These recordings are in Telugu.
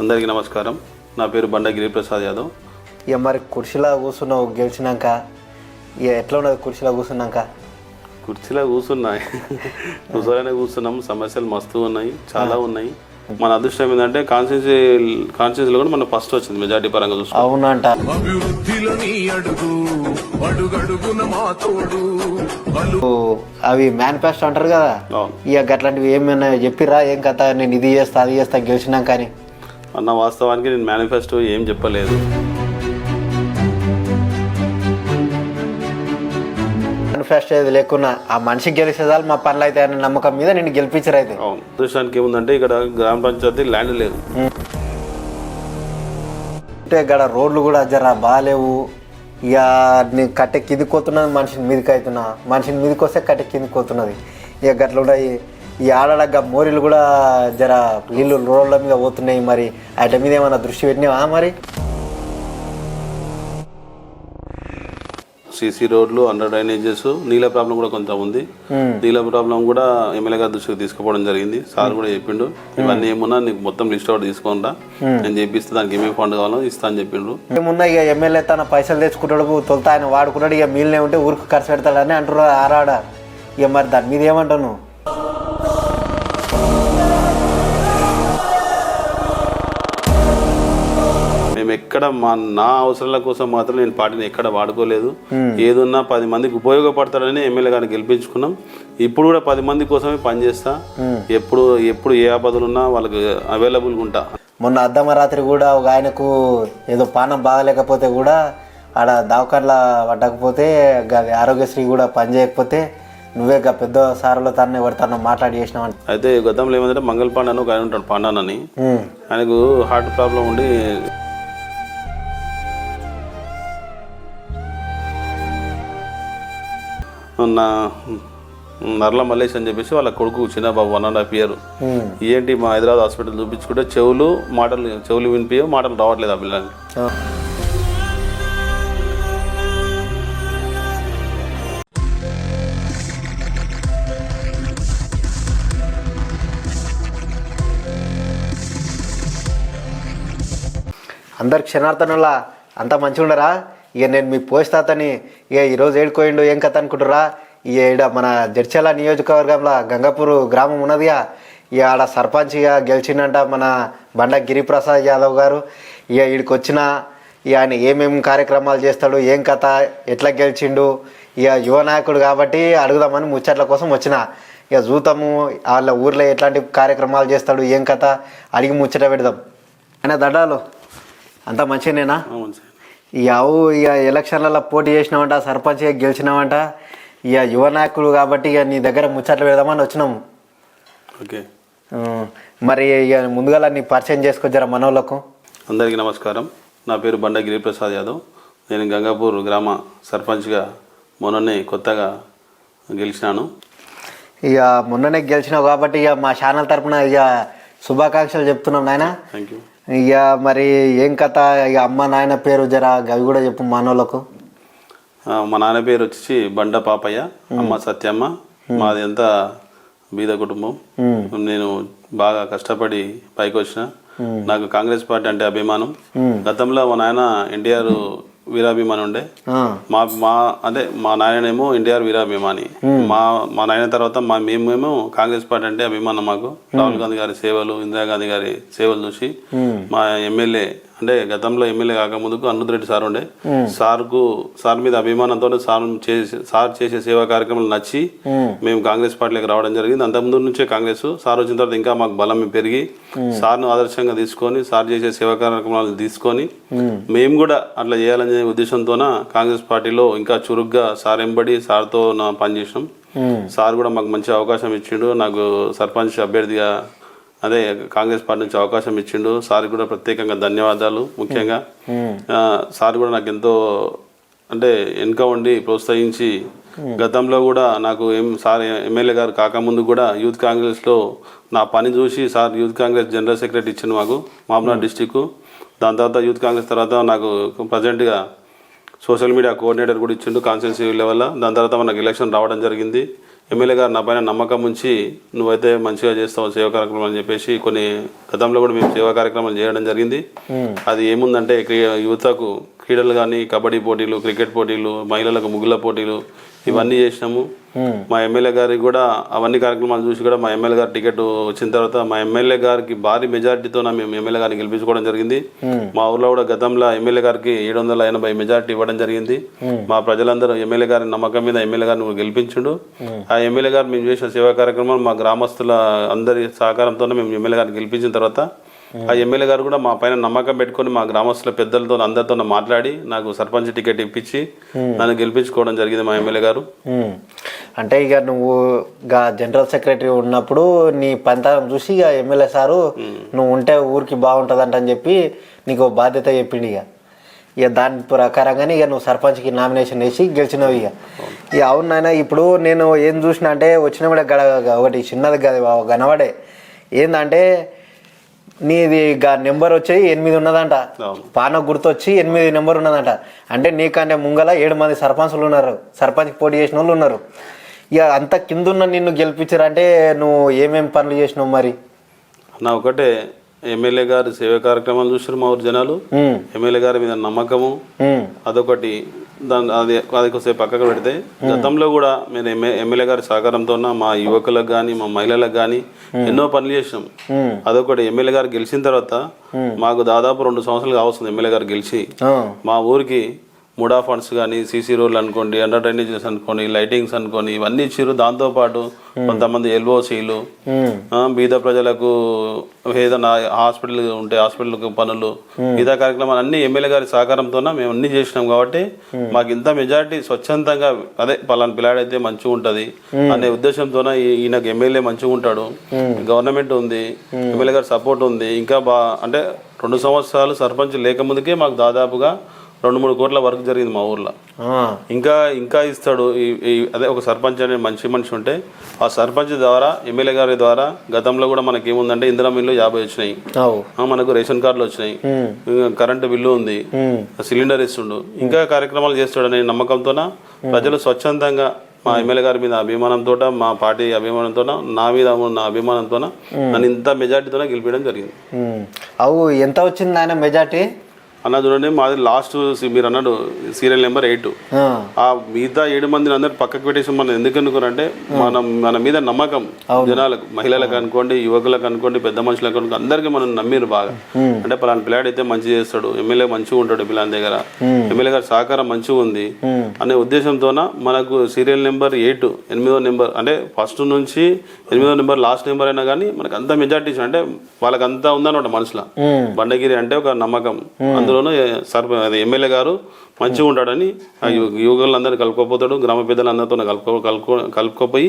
అందరికీ నమస్కారం. నా పేరు బండ గిరిప్రసాద్ యాదవ్. ఇక మరి కుర్చీలో కూర్చున్నావు గెలిచినాక? ఇక ఎట్లా ఉన్నది కుర్చీలో కూర్చున్నాక? కుర్చీలో కూర్చున్నాయి. కూర్చోగానే కూర్చున్నాం. సమస్యలు మస్తు ఉన్నాయి చాలా ఉన్నాయి. మన అదృష్టం ఏంటంటే కాన్స్టిట్యూన్సీ కాన్స్టిట్యూన్సీలో కూడా మన ఫస్ట్ వచ్చింది మెజార్టీ పరంగా చూసుకుంటే. అవునంట. అవి మేనిఫెస్టో అంటారు కదా. ఇక గట్లాంటివి ఏమైనా చెప్పిరా ఏం కథ నేను ఇది చేస్తా అది చేస్తా గెలిచినాక అని. అన్న వాస్తవానికి నేను మేనిఫెస్టో ఏం చెప్పలేదు. మేనిఫెస్టో ఏది లేకున్నా ఆ మనిషి గెలిచేదాలు మా పనులు అయితే అనే నమ్మకం మీద నేను గెలిపించరు అయితే. అవును. అదృష్టానికి ఏముందంటే ఇక్కడ గ్రామ పంచాయతీ ల్యాండ్ లేదు. అంటే ఇక్కడ రోడ్లు కూడా జర బాగాలేవు ఇక నీ కట్టె కిందికి పోతున్నది మనిషిని మీదకి అవుతున్నా. మనిషిని మీదకి వస్తే కట్టె కిందికి పోతున్నది. ఇక గట్ల ఉన్నాయి ఈ ఆడడగ్గ మోరీలు కూడా జర నీళ్ళు రోడ్ల మీద పోతున్నాయి మరి. వాటి మీద ఏమైనా దృష్టి పెట్టినావా మరి? సీసీ రోడ్లు అండర్ డ్రైనేజెస్ నీళ్ళ ప్రాబ్లం కూడా కొంత ఉంది. నీళ్ళ ప్రాబ్లం కూడా ఎమ్మెల్యే గారి దృష్టికి తీసుకుపోవడం జరిగింది. సార్ కూడా చెప్పిండు ఇవన్నీ ఏమున్నా నీకు మొత్తం లిస్ట్ అవుట్ తీసుకోండా. నేను చెప్పిస్తే దానికి ఏమేమి ఫండ్ కావాలో ఇస్తా అని చెప్పిండు. ఏమున్నా ఇక ఎమ్మెల్యే తన పైసలు తెచ్చుకుంటాడు తొలుత ఆయన వాడుకున్నాడు ఇక మిగిలిన ఉంటే ఊరికి ఖర్చు పెడతాడని అంటారు ఆరాడ. ఇక మరి దాని మీద ఏమంటావు ఎక్కడ మా నా అవసరాల కోసం మాత్రం నేను పార్టీని ఎక్కడ వాడుకోలేదు. ఏదున్నా పది మందికి ఉపయోగపడతాడని ఎమ్మెల్యే గారిని గెలిపించుకున్నాం. ఇప్పుడు కూడా పది మంది కోసమే పనిచేస్తా ఎప్పుడు ఎప్పుడు ఏ ఆపదలు ఉన్నా వాళ్ళకి అవైలబుల్గా ఉంటా. మొన్న అర్ధమరాత్రి కూడా ఒక ఆయనకు ఏదో పానం బాగలేకపోతే కూడా ఆడ దవాఖాన్లా పట్టకపోతే గది ఆరోగ్యశ్రీ కూడా పనిచేయకపోతే నువ్వే గా పెద్ద సార్లో తన ఎవరితోనో మాట్లాడి చేసినావు అంట. అయితే గతంలో ఏమంటే మంగళ పాండ అని ఒక ఆయన ఉంటాడు పాండాన్ అని ఉమ్. ఆయనకు హార్ట్ ప్రాబ్లం ఉండి నా నర్ల మల్లేష్ అని చెప్పేసి వాళ్ళ కొడుకు చిన్న బాబు వన్ అండ్ హాఫ్ ఇయర్. ఏంటి మా హైదరాబాద్ హాస్పిటల్ చూపించుకుంటే చెవులు మాటలు చెవులు వినిపించవు మాటలు రావట్లేదు ఆ పిల్లలకి. అందరు క్షణార్థనులా అంత మంచిగా ఉండరా ఇక నేను మీ పోస్తాతని ఇక ఈరోజు ఏడుకోయిండు ఏం కథ అనుకుంటురా ఈ ఈడ మన జడ్చల నియోజకవర్గంలో గంగాపూర్ గ్రామం ఉన్నదిగా ఇక. ఆడ సర్పంచ్గా గెలిచిండంట మన బండ గిరిప్రసాద్ యాదవ్ గారు. ఇక ఈడికి వచ్చిన ఇక ఆయన ఏమేమి కార్యక్రమాలు చేస్తాడు ఏం కథ ఎట్లా గెలిచిండు? ఇక యువ నాయకుడు కాబట్టి అడుగుదామని ముచ్చట్ల కోసం వచ్చిన. ఇక చూద్దాము వాళ్ళ ఊర్లో ఎట్లాంటి కార్యక్రమాలు చేస్తాడు ఏం కథ? అడిగి ముచ్చట పెడదాం. అయినా దండాలు అంత మంచిగానేనా? అవు ఇక ఎలక్షన్లలో పోటీ చేసినావంట సర్పంచ్గా గెలిచినావంట. ఇక యువ నాయకుడు కాబట్టి ఇక నీ దగ్గర ముచ్చట్లు పెడదామని వచ్చినాము ఓకే. మరి ఇక ముందుగా నీ పరిచయం చేసుకొచ్చారా మనోళ్ళకు. అందరికీ నమస్కారం. నా పేరు బండ గిరిప్రసాద్ యాదవ్. నేను గంగాపూర్ గ్రామ సర్పంచ్గా మొన్ననే కొత్తగా గెలిచినాను. ఇక మొన్ననే గెలిచినావు కాబట్టి ఇక మా ఛానల్ తరపున ఇక శుభాకాంక్షలు చెప్తున్నాం నాయన. థ్యాంక్ యూ ఇక మరి ఏం కథ? ఇక అమ్మ నాయన పేరు జర అవి కూడా చెప్పు మనోళ్ళకు ఆ, మా నాన్న పేరు వచ్చేసి బండ పాపయ్య అమ్మ సత్యమ్మ. మాది అంతా బీద కుటుంబం. నేను బాగా కష్టపడి పైకి వచ్చిన నాకు కాంగ్రెస్ పార్టీ అంటే అభిమానం. గతంలో మా నాయన ఎన్టీఆర్ వీరాభిమాని ఉండే. మా మా అదే మా నాయనేమో ఎన్టీఆర్ వీరాభిమాని. మా మా నాయన తర్వాత మా మేమేమో కాంగ్రెస్ పార్టీ అంటే అభిమానం మాకు. రాహుల్ గాంధీ గారి సేవలు ఇందిరాగాంధీ గారి సేవలు చూసి మా ఎమ్మెల్యే అంటే గతంలో ఎమ్మెల్యే కాకముందుకు అన్నుద్ రెడ్డి సార్ ఉండే. సార్కు సార్ మీద అభిమానంతో సార్ చేసే సార్ చేసే సేవా కార్యక్రమాలు నచ్చి మేము కాంగ్రెస్ పార్టీలోకి రావడం జరిగింది. అంతకుముందు నుంచే కాంగ్రెస్. సార్ వచ్చిన తర్వాత ఇంకా మాకు బలం పెరిగి సార్ను ఆదర్శంగా తీసుకొని సార్ చేసే సేవా కార్యక్రమాలు తీసుకొని మేము కూడా అట్లా చేయాలనే ఉద్దేశంతోన కాంగ్రెస్ పార్టీలో ఇంకా చురుగ్గా సార్ ఎంబడి సార్తో నా పనిచేసినాం. సార్ కూడా మాకు మంచి అవకాశం ఇచ్చిండు. నాకు సర్పంచ్ అభ్యర్థిగా అదే కాంగ్రెస్ పార్టీ నుంచి అవకాశం ఇచ్చిండు. సార్ కూడా ప్రత్యేకంగా ధన్యవాదాలు ముఖ్యంగా. సార్ కూడా నాకు ఎంతో అంటే వెనుక ఉండి ప్రోత్సహించి గతంలో కూడా నాకు ఏం సార్ ఎమ్మెల్యే గారు కాకముందు కూడా యూత్ కాంగ్రెస్లో నా పని చూసి sir youth Congress general secretary ఇచ్చింది మాకు మామనాడు డిస్టిక్ దాని తర్వాత యూత్ కాంగ్రెస్ తర్వాత నాకు ప్రజెంట్గా సోషల్ మీడియా కోఆర్డినేటర్ కూడా ఇచ్చిండు కాన్స్టిట్యూన్సీ లెవెల్లో. దాని తర్వాత మనకు ఎలక్షన్ రావడం జరిగింది. ఎమ్మెల్యే గారు నా పైన నమ్మకం ఉంచి నువ్వైతే మంచిగా చేస్తావు సేవా కార్యక్రమాలు అని చెప్పేసి కొన్ని గతంలో కూడా మేము సేవా కార్యక్రమాలు చేయడం జరిగింది. అది ఏముందంటే క్రీ- యువతకు క్రీడలు కానీ కబడ్డీ పోటీలు క్రికెట్ పోటీలు మహిళలకు ముగ్గుల పోటీలు ఇవన్నీ చేసినాము. మా ఎమ్మెల్యే గారికి కూడా అవన్నీ కార్యక్రమాలు చూసి కూడా మా ఎమ్మెల్యే గారి టికెట్ వచ్చిన తర్వాత మా ఎమ్మెల్యే గారికి భారీ మెజారిటీతో మేము ఎమ్మెల్యే గారిని గెలిపించుకోవడం జరిగింది. మా ఊర్లో కూడా గతంలో ఎమ్మెల్యే గారికి ఏడు వందల ఎనభై మెజారిటీ ఇవ్వడం జరిగింది. మా ప్రజలందరూ ఎమ్మెల్యే గారి నమ్మకం మీద ఎమ్మెల్యే గారిని గెలిపించుండు. ఆ ఎమ్మెల్యే గారు మేము చేసిన సేవా కార్యక్రమాలు మా గ్రామస్తుల అందరి సహకారంతోనే మేము ఎమ్మెల్యే గారిని గెలిపించిన తర్వాత ఆ ఎమ్మెల్యే గారు కూడా మా పైన నమ్మకం పెట్టుకొని మా గ్రామస్తుల పెద్దలతో అందరితో మాట్లాడి నాకు సర్పంచ్ టికెట్ ఇప్పించి నన్ను గెలిపించుకోవడం జరిగింది మా ఎమ్మెల్యే గారు. అంటే ఇక నువ్వు జనరల్ సెక్రటరీ ఉన్నప్పుడు నీ పంతం చూసి ఇక ఎమ్మెల్యే సారు నువ్వు ఉంటే ఊరికి బాగుంటుందంట అని చెప్పి నీకు ఓ బాధ్యత చెప్పిండు ఇక. ఇక దాని ప్రకారంగానే ఇక నువ్వు సర్పంచ్కి నామినేషన్ వేసి గెలిచినావు ఇక. ఇక అవును నాయన ఇప్పుడు నేను ఏం చూసిన అంటే వచ్చిన కూడా గడ ఒకటి చిన్నది కదా గనవాడే. ఏందంటే నీది నెంబర్ వచ్చి ఎనిమిది ఉన్నదంట. పాన గుర్తొచ్చి ఎనిమిది నెంబర్ ఉన్నదంట. అంటే నీకంటే ముంగల ఏడు మంది సర్పంచులు ఉన్నారు. సర్పంచ్ పోటీ చేసిన వాళ్ళు ఉన్నారు. ఇక అంత కిందున్న నిన్ను గెలిపించారంటే నువ్వు ఏమేం పనులు చేసినావు మరి? నా ఒకటే ఎమ్మెల్యే గారి సేవా కార్యక్రమాలు చూసారు మా ఊరు జనాలు. ఎమ్మెల్యే గారి మీద నమ్మకము. అదొకటి. దాని అది అది కొద్దిసేపు పక్కకు పెడితే గతంలో కూడా మేము ఎమ్మె ఎమ్మెల్యే గారి సహకారంతో మా యువకులకు కానీ మా మహిళలకు కానీ ఎన్నో పనులు చేసినాం. అదొకటి ఎమ్మెల్యే గారు గెలిచిన తర్వాత మాకు దాదాపు రెండు సంవత్సరాలు కావస్తుంది ఎమ్మెల్యే గారు గెలిచి. మా ఊరికి ముడా ఫండ్స్ కానీ సీసీ రోడ్లు అనుకోండి అండర్ డ్రైనేజెస్ అనుకోండి లైటింగ్స్ అనుకోని ఇవన్నీ ఇచ్చారు దాంతోపాటు కొంతమంది ఎల్ఓసీలు ఉమ్, బీద ప్రజలకు ఏదైనా హాస్పిటల్ ఉంటే హాస్పిటల్ పనులు మిగతా కార్యక్రమాలు అన్ని ఎమ్మెల్యే గారి సహకారంతో మేము అన్ని చేసినాం కాబట్టి మాకు ఇంత మెజారిటీ స్వచ్ఛందంగా అదే పలానా పిల్లాడైతే మంచిగా ఉంటది అనే ఉద్దేశంతోన ఈ- ఈయనకు ఎమ్మెల్యే మంచిగా ఉంటాడు. గవర్నమెంట్ ఉంది ఎమ్మెల్యే గారి సపోర్ట్ ఉంది. ఇంకా బా అంటే రెండు సంవత్సరాలు సర్పంచ్ లేకముందుకే మాకు దాదాపుగా రెండు మూడు కోట్ల వర్క్ జరిగింది మా ఊర్లో. ఇంకా ఇంకా ఇస్తాడు అదే ఒక సర్పంచ్ అనే మంచి మనిషి ఉంటే ఆ సర్పంచ్ ద్వారా ఎమ్మెల్యే గారి ద్వారా గతంలో కూడా మనకి ఏముందంటే ఇందిరా మిల్లు యాభై వచ్చినాయి. మనకు రేషన్ కార్డులు వచ్చినాయి. కరెంటు బిల్లు ఉంది. సిలిండర్ ఇస్తుండు. ఇంకా కార్యక్రమాలు చేస్తాడనే నమ్మకంతోన ప్రజలు స్వచ్ఛందంగా మా ఎమ్మెల్యే గారి మీద అభిమానంతో మా పార్టీ అభిమానంతో నా మీద ఉన్న అభిమానంతో నన్ను ఇంత మెజార్టీతోనే గెలిపించడం జరిగింది. అవు ఎంత వచ్చింది నాయన మెజార్టీ? అన్న చూడండి మాది లాస్ట్ మీరు అన్నాడు సీరియల్ నెంబర్ ఎయిట్ ఆ, మిగతా ఏడు మందిని అందరు పక్కకు పెట్టేసి మనం ఎందుకు అనుకున్నారంటే మనం మన మీద నమ్మకం జనాలకు మహిళలకు అనుకోండి యువకులకు అనుకోండి పెద్ద మనుషులకు అనుకోండి అందరికి మనం నమ్మిరు బాగా. అంటే పలానా పిల్లాడు అయితే మంచి చేస్తాడు ఎమ్మెల్యే మంచిగా ఉంటాడు పిల్లాని దగ్గర. ఎమ్మెల్యే గారి సహకారం మంచిగా ఉంది అనే ఉద్దేశంతోన మనకు సీరియల్ నెంబర్ ఎయిట్ ఎనిమిదో నెంబర్ అంటే ఫస్ట్ నుంచి ఎనిమిదో నెంబర్ లాస్ట్ నెంబర్ అయినా కానీ మనకు అంత మెజార్టీ అంటే వాళ్ళకి అంతా ఉందన్నమాట మనసులో ఉమ్, బండగిరి అంటే ఒక నమ్మకం. అందులోనూ సర్ప ఎమ్మెల్యే గారు మంచిగా ఉంటాడని యువకులందరినీ కలుపుకోపోతాడు గ్రామ పెద్దలందరితో కలుపుకో కలుపుకో కలుపుకోపోయి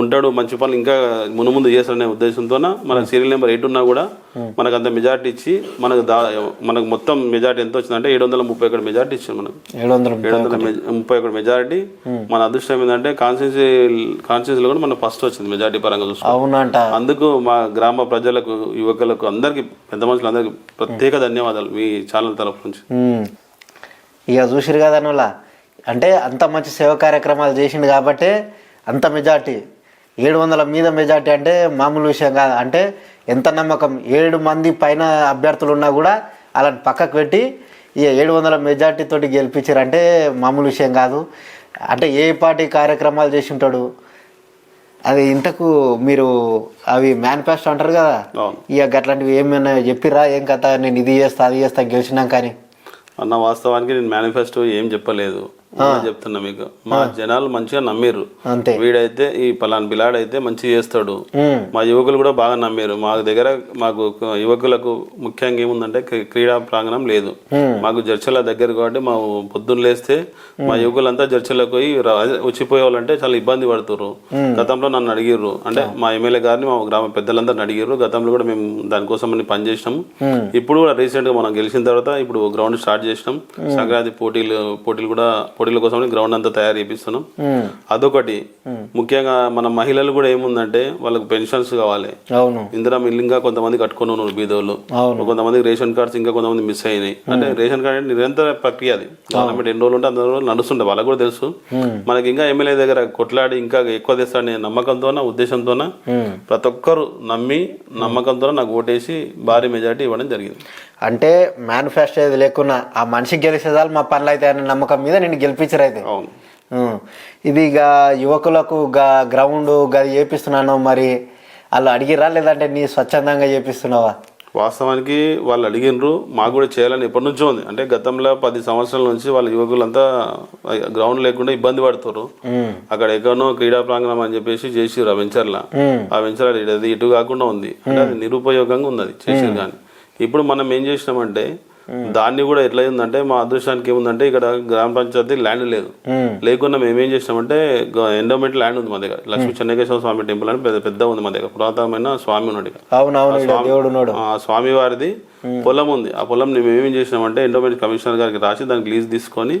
ఉంటాడు మంచి పనులు ఇంకా ముందు ముందు చేస్తాడనే ఉద్దేశంతో మనకు సీరియల్ నెంబర్ ఎయిట్ ఉన్నా కూడా మనకు అంత మెజార్టీ ఇచ్చి మనకు దా మనకు మొత్తం మెజార్టీ ఎంత వచ్చిందంటే ఏడు వందల ముప్పై ఒకటి మెజార్టీ ఇచ్చారు మనకు ఏడు వందల ముప్పై ఒకటి మెజారిటీ. మన అదృష్టం ఏంటంటే కాన్స్టిట్యూన్సీ కాన్స్టిట్యూన్సీలో కూడా మనకు ఫస్ట్ వచ్చింది మెజారిటీ పరంగా చూసుకుంటే. అందుకు మా గ్రామ ప్రజలకు యువకులకు అందరికి పెద్ద మనుషులందరికీ ప్రత్యేక ధన్యవాదాలు. మీ ఛానల్ తరఫు నుంచి. ఇక చూసిరు కదా నువ్వుల అంటే అంత మంచి సేవ కార్యక్రమాలు చేసిండు కాబట్టి అంత మెజార్టీ. ఏడు వందల మీద మెజార్టీ అంటే మామూలు విషయం కాదు. అంటే ఎంత నమ్మకం? ఏడు మంది పైన అభ్యర్థులు ఉన్నా కూడా అలాంటి పక్కకు పెట్టి ఇక ఏడు వందల మెజార్టీతో గెలిపించారు గెలిపించారంటే మామూలు విషయం కాదు. అంటే ఏ పార్టీ కార్యక్రమాలు చేసి ఉంటాడు అది ఇంతకు మీరు అవి మేనిఫెస్టో అంటారు కదా? ఇక అట్లాంటివి ఏమైనా చెప్పిరా ఏం కథ? నేను ఇది చేస్తా అది చేస్తా గెలిచినాం కానీ. అన్న వాస్తవానికి నేను మేనిఫెస్టో ఏం చెప్పలేదు. చెప్తున్నా మీకు. మా జనాలు మంచిగా నమ్మిర్రు. అంతే. వీడైతే ఈ పలాన్ బిలాడైతే మంచిగా చేస్తాడు. మా యువకులు కూడా బాగా నమ్మారు మా దగ్గర మాకు యువకులకు ముఖ్యంగా ఏముందంటే క్రీ- క్రీడా ప్రాంగణం లేదు. మాకు జడ్చల దగ్గర కాబట్టి మా పొద్దున్న లేస్తే మా యువకులంతా జడ్చలకు పోయి వచ్చిపోయే వాళ్ళంటే చాలా ఇబ్బంది పడుతుర్రు. గతంలో నన్ను అడిగిర్రు. అంటే మా ఎమ్మెల్యే గారిని మా గ్రామ పెద్దలందరిని అడిగిర్రు. గతంలో కూడా మేము దానికోసం అని పనిచేసినాము ఇప్పుడు కూడా రీసెంట్గా మనం గెలిచిన తర్వాత ఇప్పుడు గ్రౌండ్ స్టార్ట్ చేసినాం. సంక్రాంతి పోటీలు పోటీలు కూడా పోటీల కోసం గ్రౌండ్ అంతా తయారు చేపిస్తున్నాం. అదొకటి. ముఖ్యంగా మన మహిళలు కూడా ఏముందంటే వాళ్ళకి పెన్షన్స్ కావాలి. ఇందిరా ఇంకా కొంతమంది కట్టుకుని ఉన్నారు బీదోళ్ళు. కొంతమంది రేషన్ కార్డ్స్ ఇంకా కొంతమంది మిస్ అయినాయి. అంటే రేషన్ కార్డ్ అంటే నిరంతర ప్రక్రియ అది. గవర్నమెంట్ ఎన్ని రోజులు ఉంటే అంత రోజులు నడుస్తుంటే వాళ్ళకి కూడా తెలుసు. మనకి ఇంకా ఎమ్మెల్యే దగ్గర కొట్లాడి ఇంకా ఎక్కువ తెస్తాడనే నమ్మకంతోన ఉద్దేశంతోన. ప్రతి ఒక్కరు నమ్మి నమ్మకంతో నాకు ఓటేసి భారీ మెజార్టీ ఇవ్వడం జరిగింది. అంటే మేనిఫెస్టో ఏది లేకున్నా ఆ మనిషి గెలిచేదాలు మా పనులు అయితే అనే నమ్మకం మీద నేను గెలిపించరు అయితే. అవును. ఇది ఇక యువకులకు గ్రౌండ్ గది చేపిస్తున్నాను మరి. వాళ్ళు అడిగిరా లేదంటే నీ స్వచ్ఛందంగా చేపిస్తున్నావా? వాస్తవానికి వాళ్ళు అడిగినరు మాకు కూడా చేయాలని ఎప్పటి నుంచో ఉంది. అంటే గతంలో పది సంవత్సరాల నుంచి వాళ్ళ యువకులంతా గ్రౌండ్ లేకుండా ఇబ్బంది పడుతారు ఉమ్. అక్కడ ఎక్కడనో క్రీడా ప్రాంగణం అని చెప్పేసి చేసిర్రు ఆ వెంచర్ల. ఆ వెంచర్ ఇటు కాకుండా ఉంది. అంటే అది నిరుపయోగంగా ఉంది చేసేది కానీ. ఇప్పుడు మనం ఏం చేసినామంటే దాన్ని కూడా ఎట్లా అయిందంటే మా అదృష్టానికి ఏముందంటే ఇక్కడ గ్రామ పంచాయతీ ల్యాండ్ లేదు. లేకుండా మేము ఏం చేసినామంటే ఎండోమెంట్ ల్యాండ్ ఉంది మా దగ్గర. లక్ష్మీ చెన్నకేశ్వర స్వామి టెంపుల్ అని పెద్ద పెద్ద ఉంది మా దగ్గర. పురాతనమైన స్వామి ఉన్నాడు ఆ స్వామి వారిది పొలం ఉంది. ఆ పొలం మేము ఏమేం చేసినామంటే ఎండోమెంట్ కమిషనర్ గారికి రాసి దానికి లీజ్ తీసుకొని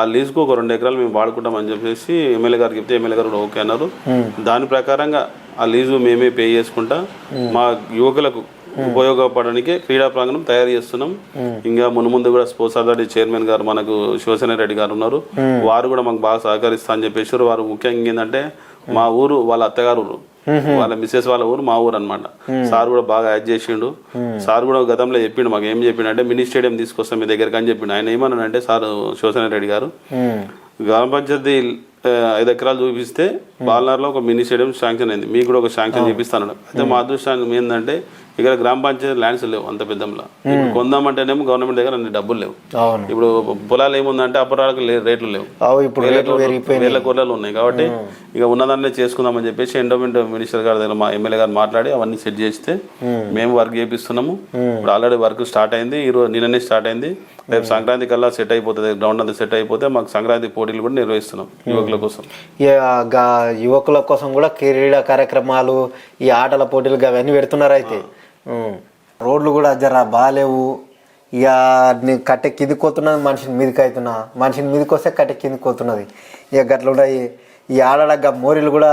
ఆ లీజ్కు ఒక రెండు ఎకరాలు మేము వాడుకుంటాం అని చెప్పేసి ఎమ్మెల్యే గారికి చెప్తే ఎమ్మెల్యే గారు ఓకే అన్నారు. దాని ప్రకారంగా ఆ లీజు మేమే పే చేసుకుంటా మా యువకులకు ఉపయోగపడడానికి క్రీడా ప్రాంగణం తయారు చేస్తున్నాం. ఇంకా మును ముందు కూడా స్పోర్ట్స్ అథారిటీ చైర్మన్ గారు మనకు శివసేన రెడ్డి గారు ఉన్నారు. వారు కూడా మాకు బాగా సహకరిస్తా అని చెప్పేసి వారు ముఖ్యంగా ఏంటంటే మా ఊరు వాళ్ళ అత్తగారు ఊరు. వాళ్ళ మిస్సెస్ వాళ్ళ ఊరు మా ఊరు అన్నమాట. సార్ కూడా బాగా యాడ్ చేసిండు. సార్ కూడా గతంలో చెప్పిండు మాకు ఏం చెప్పిండు అంటే మినీ స్టేడియం తీసుకొస్తాం మీ దగ్గరికి అని చెప్పిండు. ఆయన ఏమన్నాడంటే సార్ శివసేన రెడ్డి గారు. గ్రామ పంచాయతీ ఐదు ఎకరాలు చూపిస్తే బాలనగర్లో ఒక మినీ స్టేడియం శాంక్షన్ అయింది. మీకు కూడా ఒక శాంక్షన్ చేపిస్తాను అయితే మా అదృష్టాన్ని ఏంటంటే ఇక్కడ గ్రామ పంచాయతీ ల్యాండ్స్ లేవు అంత పెద్దంలో. ఇప్పుడు కొందామంటేనేమో గవర్నమెంట్ దగ్గర అన్ని డబ్బులు లేవు. ఇప్పుడు పొలాలు ఏముందంటే అప్పటికి లే- రేట్లు లేవు. వేల కోట్లలో ఉన్నాయి కాబట్టి ఇక ఉన్నదాన్నే చేసుకుందామని చెప్పేసి ఎండోమెంట్ మినిస్టర్ గారి దగ్గర మా ఎమ్మెల్యే గారు మాట్లాడి అవన్నీ సెట్ చేస్తే మేము వర్క్ చేపిస్తున్నాము. ఇప్పుడు ఆల్రెడీ వర్క్ స్టార్ట్ అయింది. ఈ రోజు నిన్ననే స్టార్ట్ అయింది. రేపు సంక్రాంతి కల్లా సెట్ అయిపోతుంది. గ్రౌండ్ అంతా సెట్ అయిపోతే మాకు సంక్రాంతి పోటీలు కూడా నిర్వహిస్తున్నాం యువకుల కోసం. యువకుల కోసం కూడా క్రీడా కార్యక్రమాలు ఈ ఆటల పోటీలు అవన్నీ పెడుతున్నారు అయితే. రోడ్లు కూడా జర బాగాలేవు ఇక నీ కట్టె కిందికి పోతున్నది మనిషిని మీదకి అవుతున్నా మనిషిని మీదకి వస్తే కట్టె కిందికి పోతున్నది ఇక గట్ల ఉన్నాయి. ఈ ఆడడగ్గ మోరీలు కూడా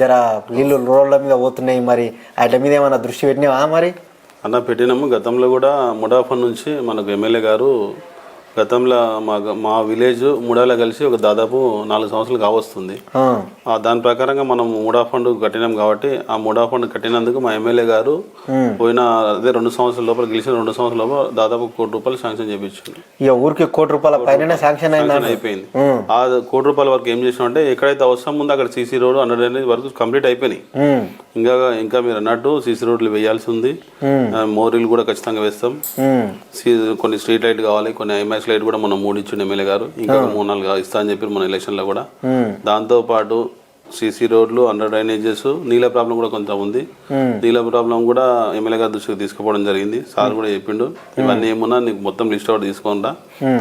జర నీళ్ళు రోడ్ల మీద పోతున్నాయి మరి. వాటి మీద ఏమైనా దృష్టి పెట్టినావా మరి? అన్న పెట్టినాము. గతంలో కూడా ముడాఫన్ నుంచి మనకు ఎమ్మెల్యే గారు గతంలో మా మా విలేజ్ ముడాలో కలిసి ఒక దాదాపు నాలుగు సంవత్సరాలు కావస్తుంది. దాని ప్రకారంగా మనం మూడా ఫండ్ కట్టినాం కాబట్టి ఆ మూడా ఫండ్ కట్టినందుకు మా ఎమ్మెల్యే గారు పోయిన అదే రెండు సంవత్సరాల లోపల గెలిచిన రెండు సంవత్సరాల లోపల దాదాపు కోటి రూపాయలు శాంక్షన్ చేయించింది ఇక ఊరికి కోటి రూపాయల పైన శాంక్షన్ అయిపోయింది. ఆ. కోటి రూపాయల వరకు ఏం చేసినాం అంటే ఎక్కడైతే అవసరం ఉందో అక్కడ సీసీ రోడ్ హండ్రెడ్ అనేది వరకు కంప్లీట్ అయిపోయినాయి. ఇంకా ఇంకా మీరు అన్నట్టు సీసీ రోడ్లు వేయాల్సి ఉంది. మోరీలు కూడా ఖచ్చితంగా వేస్తాం. కొన్ని స్ట్రీట్ లైట్ కావాలి కొన్ని ఐమాక్స్ లైట్ కూడా మనం మూడు ఇచ్చిండు ఎమ్మెల్యే గారు. ఇంకా మూడు నాలుగు ఇస్తా అని చెప్పి మన ఎలక్షన్లో కూడా. ఉమ్. సీసీ రోడ్లు అండర్ డ్రైనేజెస్ నీళ్ళ ప్రాబ్లం కూడా కొంచెం ఉంది. నీళ్ళ ప్రాబ్లం కూడా ఎమ్మెల్యే గారి దృష్టికి తీసుకుపోవడం జరిగింది. సార్ కూడా చెప్పిండు ఇవన్నీ ఏమున్నా నీకు మొత్తం లిస్ట్ అవుట్ తీసుకుంటా.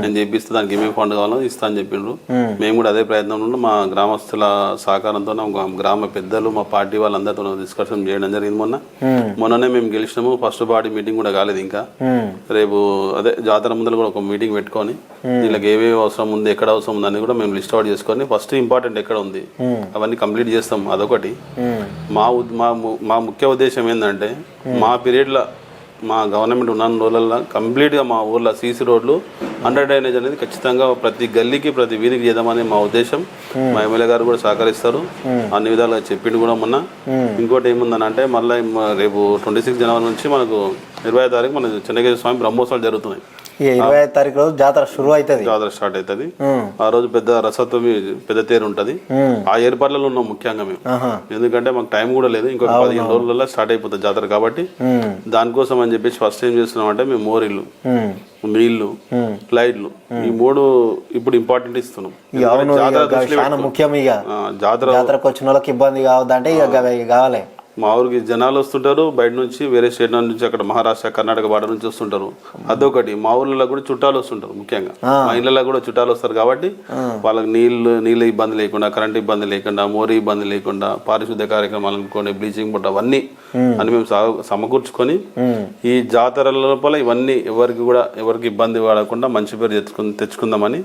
నేను చేపిస్తే దానికి ఏమేమి ఫండ్ కావాలో ఇస్తా అని చెప్పిండ్రు. మేము కూడా అదే ప్రయత్నంలో మా గ్రామస్తుల సహకారంతో గ్రామ పెద్దలు మా పార్టీ వాళ్ళందరితో డిస్కషన్ చేయడం జరిగింది మొన్న. మొన్ననే మేము గెలిచినాము. ఫస్ట్ పార్టీ మీటింగ్ కూడా కాలేదు ఇంకా. రేపు అదే జాతర ముందర కూడా ఒక మీటింగ్ పెట్టుకొని వీళ్ళకి ఏవేవి అవసరం ఉంది ఎక్కడ అవసరం ఉంది అని కూడా మేము లిస్ట్ అవుట్ చేసుకొని ఫస్ట్ ఇంపార్టెంట్ ఎక్కడ ఉంది? అవన్నీ కంప్లీట్ చేస్తాం అదొకటి. మా మా ముఖ్య ఉద్దేశం ఏంటంటే మా పీరియడ్లో మా గవర్నమెంట్ ఉన్న రోజులలో కంప్లీట్గా మా ఊర్లో సీసీ రోడ్లు అండర్ డ్రైనేజ్ అనేది ఖచ్చితంగా ప్రతి గల్లీకి ప్రతి వీధికి చేద్దామని మా ఉద్దేశం. మా ఎమ్మెల్యే గారు కూడా సహకరిస్తారు. అన్ని విధాలుగా చెప్పిండు కూడా మొన్న. ఇంకోటి ఏముందని అంటే మళ్ళీ రేపు ట్వంటీ సిక్స్ జనవరి నుంచి మనకు ఇరవై తారీఖు మన చెన్నకేశ్వర స్వామి బ్రహ్మోత్సవాలు జరుగుతున్నాయి. ఇరవై ఐదు తారీఖు రోజు జాతర షురు అవుతుంది. జాతర స్టార్ట్ అవుతుంది. ఆ రోజు పెద్ద రసత్వమి పెద్ద తేరు ఉంటది. ఆ ఏర్పాట్లలో ఉన్నాం ముఖ్యంగా మేము. ఎందుకంటే మాకు టైం కూడా లేదు ఇంకొక పదిహేను రోజులలో స్టార్ట్ అయిపోతుంది జాతర కాబట్టి. దానికోసం అని చెప్పేసి ఫస్ట్ ఏం చేస్తున్నాం అంటే మేము మోరీలు ఉమ్. నీళ్ళు లైట్లు ఈ మూడు ఇప్పుడు ఇంపార్టెంట్ ఇస్తున్నాం. జాతర జాతరకు వచ్చిన వాళ్ళకి ఇబ్బంది కావద్దంటే ఇక కావాలి. మా ఊరికి జనాలు వస్తుంటారు బయట నుంచి వేరే స్టేట్ నుంచి అక్కడ మహారాష్ట్ర కర్ణాటక బార్డర్ నుంచి వస్తుంటారు. అదొకటి. మా ఊర్లలో కూడా చుట్టాలు వస్తుంటారు ముఖ్యంగా. మా ఇళ్ళలో కూడా చుట్టాలు వస్తారు కాబట్టి వాళ్ళకి నీళ్ళు నీళ్ళ ఇబ్బంది లేకుండా కరెంట్ ఇబ్బంది లేకుండా మోరీ ఇబ్బంది లేకుండా పారిశుద్ధ్య కార్యక్రమాలు అనుకోండి బ్లీచింగ్ బుట్ట అవన్నీ అని మేము సమకూర్చుకొని ఈ జాతరల లోపల ఇవన్నీ ఎవరికి కూడా ఎవరికి ఇబ్బంది పడకుండా మంచి పేరు తెచ్చుకు తెచ్చుకుందామని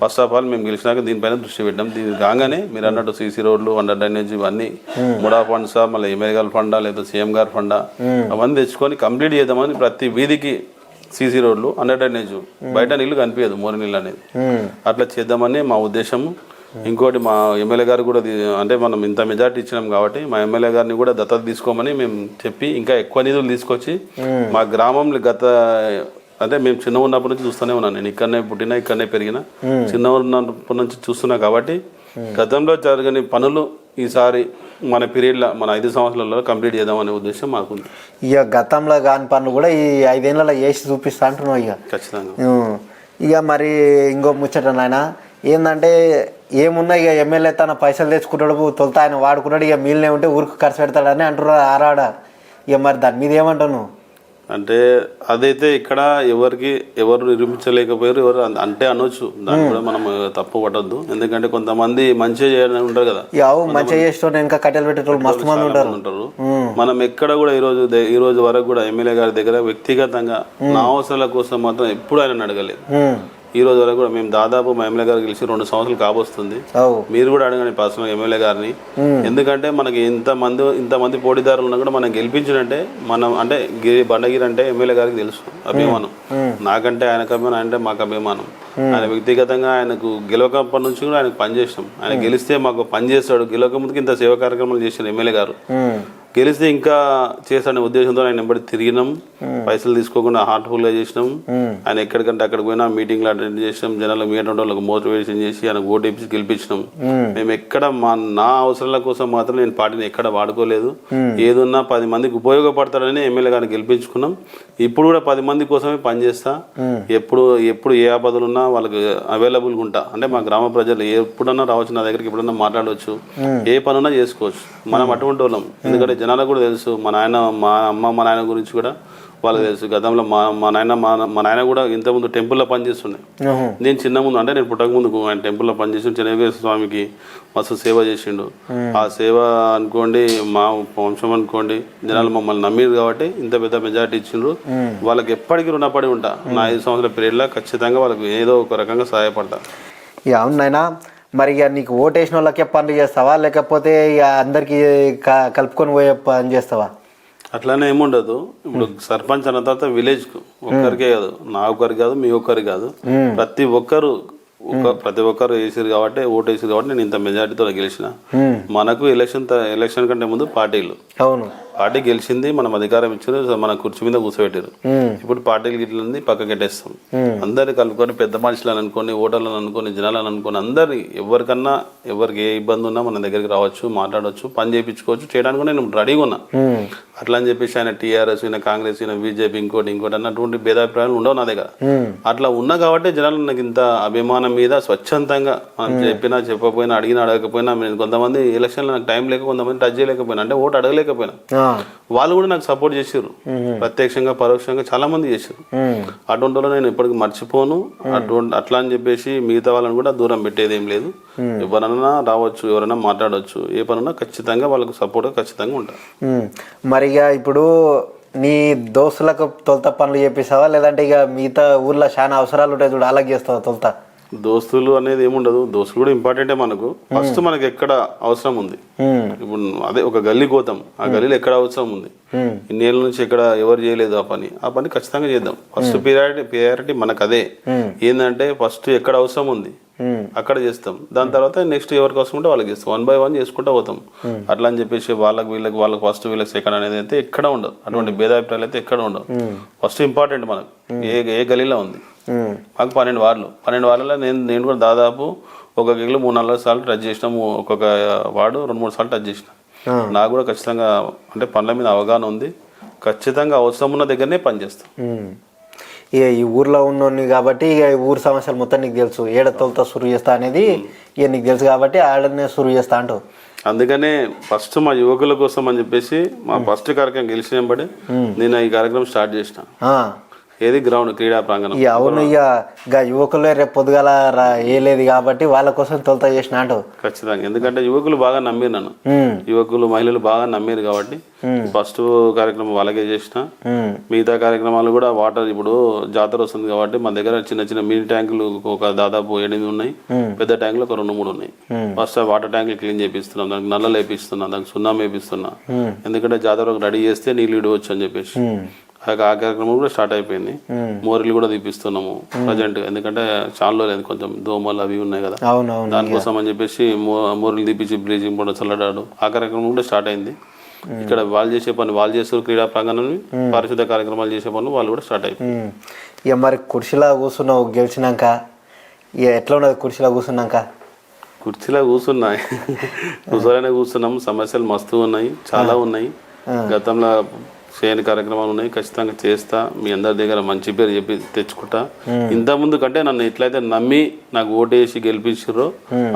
ఫస్ట్ ఆఫ్ ఆల్ మేము గెలిచినాక దీనిపైన దృష్టి పెట్టాం దీని కాగానే మీరు అన్నట్టు సీసీ రోడ్లు అండర్ డ్రైనేజ్ ఇవన్నీ ముడా ఫండ్సా మళ్ళీ ఎమ్మెల్యే గారి ఫండా లేదా సీఎం గారి ఫండా అవన్నీ తెచ్చుకొని కంప్లీట్ చేద్దామని ప్రతి వీధికి సీసీ రోడ్లు అండర్ డ్రైనేజ్ బయట నీళ్ళు కనిపించదు మోరి నీళ్ళు అనేది. అట్లా చేద్దామని మా ఉద్దేశము ఇంకోటి మా ఎమ్మెల్యే గారు కూడా అంటే మనం ఇంత మెజార్టీ ఇచ్చినాం కాబట్టి మా ఎమ్మెల్యే గారిని కూడా దత్తత తీసుకోమని మేము చెప్పి ఇంకా ఎక్కువ నిధులు తీసుకొచ్చి మా గ్రామంలో గత అంటే మేము చిన్న ఉన్నప్పటి నుంచి చూస్తూనే ఉన్నాను నేను. ఇక్కడనే పుట్టినా ఇక్కడనే పెరిగిన. చిన్న ఉన్నప్పటి నుంచి చూస్తున్నా కాబట్టి గతంలో జరగని పనులు ఈసారి మన పీరియడ్లో మన ఐదు సంవత్సరాలలో కంప్లీట్ చేద్దామనే ఉద్దేశం మాకుంది. ఇక గతంలో కాని పనులు కూడా ఈ ఐదేళ్ళలో వేసి చూపిస్తా అంటున్నావు ఇక ఖచ్చితంగా. ఇక మరి ఇంకో ముచ్చట నాయన ఏంటంటే ఏమున్నా ఇక ఎమ్మెల్యే తన పైసలు తెచ్చుకుంటాడు తొలుత ఆయన వాడుకున్నాడు ఇక మిగిలిన ఉంటే ఊరికి ఖర్చు పెడతాడని అంటున్నారు ఆరాడ. ఇక మరి దాని మీద ఏమంటావు అంటే అదైతే ఇక్కడ ఎవరికి ఎవరు నిరూపించలేకపోయారు ఎవరు అంటే అనొచ్చు. దాన్ని కూడా మనం తప్పు పట్టద్దు. ఎందుకంటే కొంతమంది మంచిగా చేయడానికి ఉంటారు కదా. ఇంకా కట్టెలు పెట్టేటోళ్ళు మస్తు మంది ఉంటారు. ఉంటారు. మనం ఎక్కడ కూడా ఈ రోజు ఈ రోజు వరకు కూడా ఎమ్మెల్యే గారి దగ్గర వ్యక్తిగతంగా నా అవసరాల కోసం మాత్రం ఎప్పుడు ఆయన అడగలేదు. ఈ రోజు వరకు కూడా మేము దాదాపు మా ఎమ్మెల్యే గారు గెలిచి రెండు సంవత్సరాలు కాబోస్తుంది. మీరు కూడా అడగండి పర్సనల్ ఎమ్మెల్యే గారిని. ఎందుకంటే మనకి ఇంత మంది ఇంత మంది పోటీదారులు ఉన్నా కూడా మనం గెలిపించినంటే మనం అంటే గిరి బండగిరి అంటే ఎమ్మెల్యే గారికి తెలుసు అభిమానం. నాకంటే ఆయనకు అభిమానం అంటే మాకు అభిమానం. ఆయన వ్యక్తిగతంగా ఆయనకు గెలవకప్పటి నుంచి కూడా ఆయనకు పనిచేసాం ఆయన గెలిస్తే మాకు పని చేస్తాడు. గెలవక ముందుకు ఇంత సేవా కార్యక్రమాలు చేసిన ఎమ్మెల్యే గారు. గెలిస్తే ఇంకా చేస్తాడనే ఉద్దేశంతో ఆయన వెంబడి తిరిగినాం. పైసలు తీసుకోకుండా హార్ట్ఫుల్గా చేసినాం. ఆయన ఎక్కడికంటే అక్కడికి పోయినా మీటింగ్లు అటెండ్ చేసినాం. జనాలకు మీట్ వాళ్ళకి మోటివేషన్ చేసి ఆయన ఓటు వేపించి గెలిపించినాం. మేము. ఎక్కడ మా నా అవసరాల కోసం మాత్రం నేను పార్టీని ఎక్కడ వాడుకోలేదు. ఏదున్నా పది మందికి ఉపయోగపడతాడని ఎమ్మెల్యే గారిని గెలిపించుకున్నాం. ఇప్పుడు కూడా పది మంది కోసమే పనిచేస్తా ఎప్పుడు ఎప్పుడు ఏ ఆపదలు ఉన్నా వాళ్ళకి అవైలబుల్గా ఉంటా. అంటే మా గ్రామ ప్రజలు ఎప్పుడన్నా రావచ్చు నా దగ్గరికి ఎప్పుడన్నా మాట్లాడవచ్చు. ఏ పనున్నా చేసుకోవచ్చు. మనం అటువంటి వాళ్ళం. ఎందుకంటే జనాలకు కూడా తెలుసు. మా నాయన మా అమ్మ మా నాయన గురించి కూడా వాళ్ళకి తెలుసు. గతంలో మా మా నాయన మా మా నాయన కూడా ఇంతకుముందు టెంపుల్లో పనిచేస్తుండే. నేను చిన్న ముందు అంటే నేను పుట్టక ముందు ఆయన టెంపుల్లో పనిచేసి చెన్నకేశ్వర స్వామికి మస్తు సేవ చేసిండు. ఆ సేవ అనుకోండి మా వంశం అనుకోండి జనాలు మమ్మల్ని నమ్మిరు కాబట్టి ఇంత పెద్ద మెజారిటీ ఇచ్చిండ్రు. వాళ్ళకి ఎప్పటికీ రుణపడి ఉంటా. నా ఐదు సంవత్సరాల పీరియడ్లో ఖచ్చితంగా వాళ్ళకి ఏదో ఒక రకంగా సహాయపడతా. అవును నాయనా మరి ఇక నీకు ఓటేసిన వాళ్ళకే పనులు చేస్తావా? లేకపోతే ఇక అందరికి కలుపుకొని పోయే పని చేస్తావా? అట్లానే ఏముండదు. ఇప్పుడు సర్పంచ్ అన్న తర్వాత విలేజ్కు ఒక్కరికే కాదు. నా ఒక్కరికి కాదు మీ ఒక్కరికి కాదు. ప్రతి ఒక్కరు ఒక ప్రతి ఒక్కరు వేసారు కాబట్టి ఓటు వేసారు కాబట్టి నేను ఇంత మెజారిటీతో గెలిచిన. మనకు ఎలక్షన్ ఎలక్షన్ కంటే ముందు పార్టీలు. అవును. పార్టీ గెలిచింది మనం అధికారం ఇచ్చారు మన కుర్చీ మీద కూర్చోబెట్టారు ఇప్పుడు పార్టీలు గిట్లని పక్కకి పెట్టేస్తాం అందరిని కలుపుకొని పెద్ద మనుషులను అనుకొని ఓటర్లను అనుకొని జనాలను అనుకొని అందరిని ఎవరికన్నా ఎవరికి ఏ ఇబ్బంది ఉన్నా మన దగ్గరికి రావచ్చు మాట్లాడవచ్చు పని చేయించుకోవచ్చు చేయడానికి నేను రెడీగా ఉన్నా. అట్లా అని చెప్పేసి ఆయన టీఆర్ఎస్ ఈయన కాంగ్రెస్ ఈయన బీజేపీ ఇంకోటి ఇంకోటి అన్నటువంటి భేదాభిప్రాయాలు ఉండవు నా దగ్గర. అట్లా ఉన్నా కాబట్టి జనాలు నాకు ఇంత అభిమానం మీద స్వచ్ఛందంగా మనం చెప్పినా చెప్పకపోయినా అడిగినా అడగకపోయినా నేను కొంతమంది ఎలక్షన్లో నాకు టైం లేక కొంతమంది టచ్ చేయలేకపోయినా అంటే ఓటు అడగలేకపోయినా. వాళ్ళు కూడా నాకు సపోర్ట్ చేసారు ప్రత్యక్షంగా పరోక్షంగా చాలా మంది చేశారు. అటువంటి వాళ్ళు నేను ఇప్పటికి మర్చిపోను. అటువంటి అట్లా అని చెప్పేసి మిగతా వాళ్ళని కూడా దూరం పెట్టేది ఏం లేదు. ఎవరన్నా రావచ్చు ఎవరైనా మాట్లాడవచ్చు ఏ పనున్నా ఖచ్చితంగా వాళ్ళకు సపోర్ట్ ఖచ్చితంగా ఉంటారు ఉమ్. మరి ఇక ఇప్పుడు నీ దోస్తులకు తొలత పనులు చేపిస్తావా లేదంటే ఇక మిగతా ఊర్లో చాలా అవసరాలు ఉంటాయి చూడు అలాగే చేస్తావా తొలత? దోస్తులు అనేది ఏముండదు. దోస్తులు కూడా ఇంపార్టెంటే మనకు. ఫస్ట్ మనకి ఎక్కడ అవసరం ఉంది? ఉమ్. ఇప్పుడు అదే ఒక గల్లీ కోతాం ఆ గల్లీలో ఎక్కడ అవసరం ఉంది? ఇన్నేళ్ళ నుంచి ఎక్కడ ఎవరు చేయలేదు ఆ పని? ఆ పని ఖచ్చితంగా చేద్దాం. ఫస్ట్ ప్రియారిటీ ప్రియారిటీ మనకు అదే ఏంటంటే ఫస్ట్ ఎక్కడ అవసరం ఉంది. అక్కడ చేస్తాం. దాని తర్వాత నెక్స్ట్ ఎవరికి అవసరం ఉంటే వాళ్ళకి చేస్తాం. వన్ బై వన్ చేసుకుంటూ పోతాం. అట్లా అని చెప్పేసి వాళ్ళకి వీళ్ళకి వాళ్ళకి ఫస్ట్ వీళ్ళకి సెకండ్ అనేది అయితే ఎక్కడ ఉండదు. అటువంటి భేదాభిప్రాయాలు అయితే ఎక్కడ ఉండవు. ఫస్ట్ ఇంపార్టెంట్ మనకు. ఏ ఏ గలీలో ఉంది. మాకు పన్నెండు వార్లు. పన్నెండు వార్లలో నేను నేను కూడా దాదాపు ఒక గిగ్లో మూడు నాలుగు సార్లు టచ్ చేసిన. ఒక్కొక్క వార్డు రెండు మూడు సార్లు టచ్ చేసిన. నాకు కూడా ఖచ్చితంగా అంటే పనుల మీద అవగాహన ఉంది. ఖచ్చితంగా అవసరం ఉన్న దగ్గరనే పని చేస్తాం ఉమ్. ఇక ఈ ఊర్లో ఉన్నోని కాబట్టి ఇక ఈ ఊరు సమస్యలు మొత్తం నీకు తెలుసు. ఏడ తొలత సురు చేస్తా అనేది ఇక నీకు తెలుసు కాబట్టి ఆడనే సురు చేస్తా అంటావు అందుకనే ఫస్ట్ మా యువకుల కోసం అని చెప్పేసి మా ఫస్ట్ కార్యక్రమం గెలిచిన వెంబడి నేను ఈ కార్యక్రమం స్టార్ట్ చేసిన. ఏది గ్రౌండ్ క్రీడా ప్రాంగణం? అవును ఇక యువకులే రేపు పొద్దుగాల ఏలేదు కాబట్టి వాళ్ళ కోసం తొలత చేసిన ఖచ్చితంగా. ఎందుకంటే యువకులు బాగా నమ్మిరు నన్ను. యువకులు మహిళలు బాగా నమ్మిరు కాబట్టి ఫస్ట్ కార్యక్రమం వాళ్ళకే చేసిన. మిగతా కార్యక్రమాలు కూడా వాటర్ ఇప్పుడు జాతర వస్తుంది కాబట్టి మన దగ్గర చిన్న చిన్న మినీ ట్యాంకులు ఒక దాదాపు ఎనిమిది ఉన్నాయి. పెద్ద ట్యాంకులు ఒక రెండు మూడు ఉన్నాయి. ఫస్ట్ వాటర్ ట్యాంకులు క్లీన్ చేపిస్తున్నాం. దానికి నల్లలు వేపిస్తున్నా దానికి సున్నం వేపిస్తున్నా. ఎందుకంటే జాతర రెడీ చేస్తే నీళ్ళు ఇడవచ్చు అని చెప్పేసి. ఆ కార్యక్రమం కూడా స్టార్ట్ అయిపోయింది. మోరీలు కూడా తీపిస్తున్నాము ప్రజెంట్ ఎందుకంటే చాలా లేదు కొంచెం దోమలు అవి ఉన్నాయి కదా. దానికోసం అని చెప్పేసి మోరీలు తీపిచ్చి బ్లీచింగ్ పౌడర్ చల్లడాడు. ఆ కార్యక్రమం కూడా స్టార్ట్ అయింది. ఇక్కడ వాళ్ళు చేసే పని వాళ్ళు చేస్తారు క్రీడా ప్రాంగణం పారిశుద్ధ కార్యక్రమాలు చేసే పనులు వాళ్ళు కూడా స్టార్ట్ అయిపోయింది. ఇక మరి కుర్చీలో కూర్చున్నావు గెలిచినాక? ఇక ఎట్లా ఉన్నది కుర్చీలో కూర్చున్నాక? కుర్చీలో కూర్చున్నాయి. కూర్చోలనే కూర్చున్నాం. సమస్యలు మస్తు ఉన్నాయి. చాలా ఉన్నాయి. గతంలో చేయని కార్యక్రమాలు ఉన్నాయి ఖచ్చితంగా చేస్తా. మీ అందరి దగ్గర మంచి పేరు చెప్పి తెచ్చుకుంటా. ఇంత ముందు కంటే నన్ను ఎట్లయితే నమ్మి నాకు ఓటేసి గెలిపించారో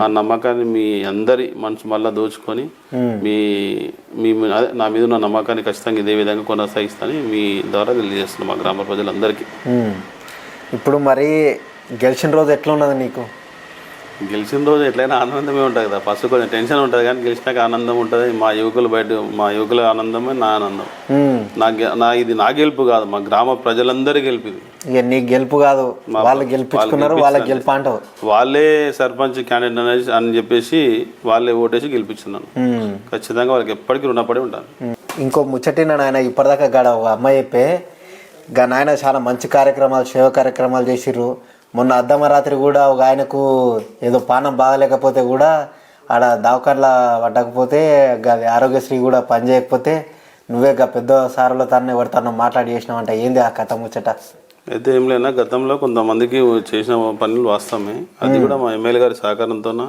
ఆ నమ్మకాన్ని మీ అందరి మనసు మళ్ళా దోచుకొని మీ మీ నా మీద ఉన్న నమ్మకాన్ని ఖచ్చితంగా ఇదే విధంగా కొనసాగిస్తానని మీ ద్వారా తెలియజేస్తున్నాం మా గ్రామ ప్రజలందరికీ. ఇప్పుడు మరి గెలిచిన రోజు ఎట్లా ఉన్నది నీకు? గెలిచిన రోజు ఎట్లయినా ఆనందమే ఉంటుంది కదా. ఫస్ట్ కొంచెం టెన్షన్ ఉంటుంది కానీ గెలిచినాక ఆనందం ఉంటుంది. మా యువకులు బయట మా యువకుల ఆనందమే నా ఆనందం. నా నా ఇది నా గెలుపు కాదు. మా గ్రామ ప్రజలందరి గెలుపు ఇది. ఇక నీ గెలుపు కాదు. వాళ్ళు గెలిపించుకున్నారు వాళ్ళకి గెలుపు అంటావు. వాళ్ళే సర్పంచ్ క్యాండిడేట్ అనేది అని చెప్పేసి వాళ్ళే ఓటేసి గెలిపించున్నాను. ఖచ్చితంగా వాళ్ళకి ఎప్పటికీ రుణపడి ఉంటాను. ఇంకో ముచ్చటిన నాయన ఇప్పటిదాకా గాడ ఒక అమ్మాయి చెప్పే గా నాయన చాలా మంచి కార్యక్రమాలు సేవ కార్యక్రమాలు చేసిర్రు. మొన్న అర్ధమరాత్రి కూడా ఒక ఆయనకు ఏదో పానం బాగలేకపోతే కూడా ఆడ దావకాట్ల పట్టకపోతే గా ఆరోగ్యశ్రీ కూడా పనిచేయకపోతే నువ్వే గా పెద్ద సారులో తన్నే ఎవరితోనో మాట్లాడి చేసినావంట ఏంది ఆ కథ ముచ్చట? అయితే ఏం లేనా గతంలో కొంతమందికి చేసిన పనులు వాస్తవమే అది కూడా మా ఎమ్మెల్యే గారి సహకారంతోన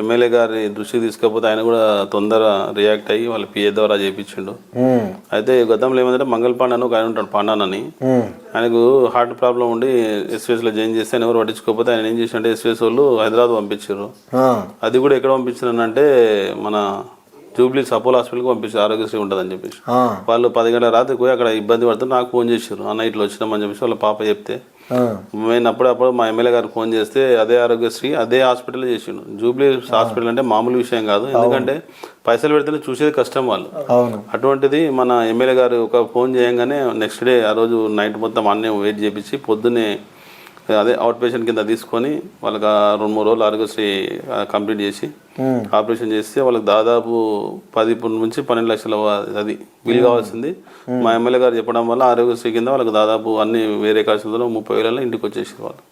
ఎమ్మెల్యే గారి దృష్టికి తీసుకపోతే ఆయన కూడా తొందర రియాక్ట్ అయ్యి వాళ్ళ పిఏ ద్వారా చేయించిండు. అయితే గతంలో ఏమంటే మంగళ పాండే అని ఒక ఆయన ఉంటాడు పాండాన్ అని. ఆయనకు హార్ట్ ప్రాబ్లం ఉండి ఎస్విఎస్లో జాయిన్ చేస్తే ఆయన ఎవరు పట్టించుకోకపోతే ఆయన ఏం చేసిండే ఎస్విఎస్ వాళ్ళు హైదరాబాద్ పంపించారు. అది కూడా ఎక్కడ పంపించారంటే మన జూబ్లీస్ అపోలో హాస్పిటల్కి పంపించారు. ఆరోగ్యశ్రీ ఉంటుందని చెప్పేసి. వాళ్ళు పది గంటల రాత్రి పోయి అక్కడ ఇబ్బంది పడుతూ నాకు ఫోన్ చేశారు. అన్న ఇట్లా వచ్చినామని చెప్పేసి వాళ్ళ పాప చెప్తే. నేను అప్పుడప్పుడు మా ఎమ్మెల్యే గారికి ఫోన్ చేస్తే అదే ఆరోగ్యశ్రీ అదే హాస్పిటల్ చేసిండు. జూబ్లీ హాస్పిటల్ అంటే మామూలు విషయం కాదు. ఎందుకంటే పైసలు పెడితేనే చూసేది కష్టం వాళ్ళు. అటువంటిది మన ఎమ్మెల్యే గారు ఒక ఫోన్ చేయంగానే నెక్స్ట్ డే ఆ రోజు నైట్ మొత్తం అన్నీ వెయిట్ చేపించి పొద్దున్నే అదే అవుట్ పేషెంట్ కింద తీసుకొని వాళ్ళకి రెండు మూడు రోజులు ఆరోగ్యశ్రీ కంప్లీట్ చేసి. ఆపరేషన్ చేస్తే వాళ్ళకి దాదాపు పది నుంచి పన్నెండు లక్షల అది బిల్ కావాల్సింది. మా ఎమ్మెల్యే గారు చెప్పడం వల్ల ఆరోగ్యశ్రీ కింద వాళ్ళకి దాదాపు అన్ని వేరే ఖర్చులతో ముప్పై వేలలో ఇంటికి వచ్చేసి వాళ్ళు.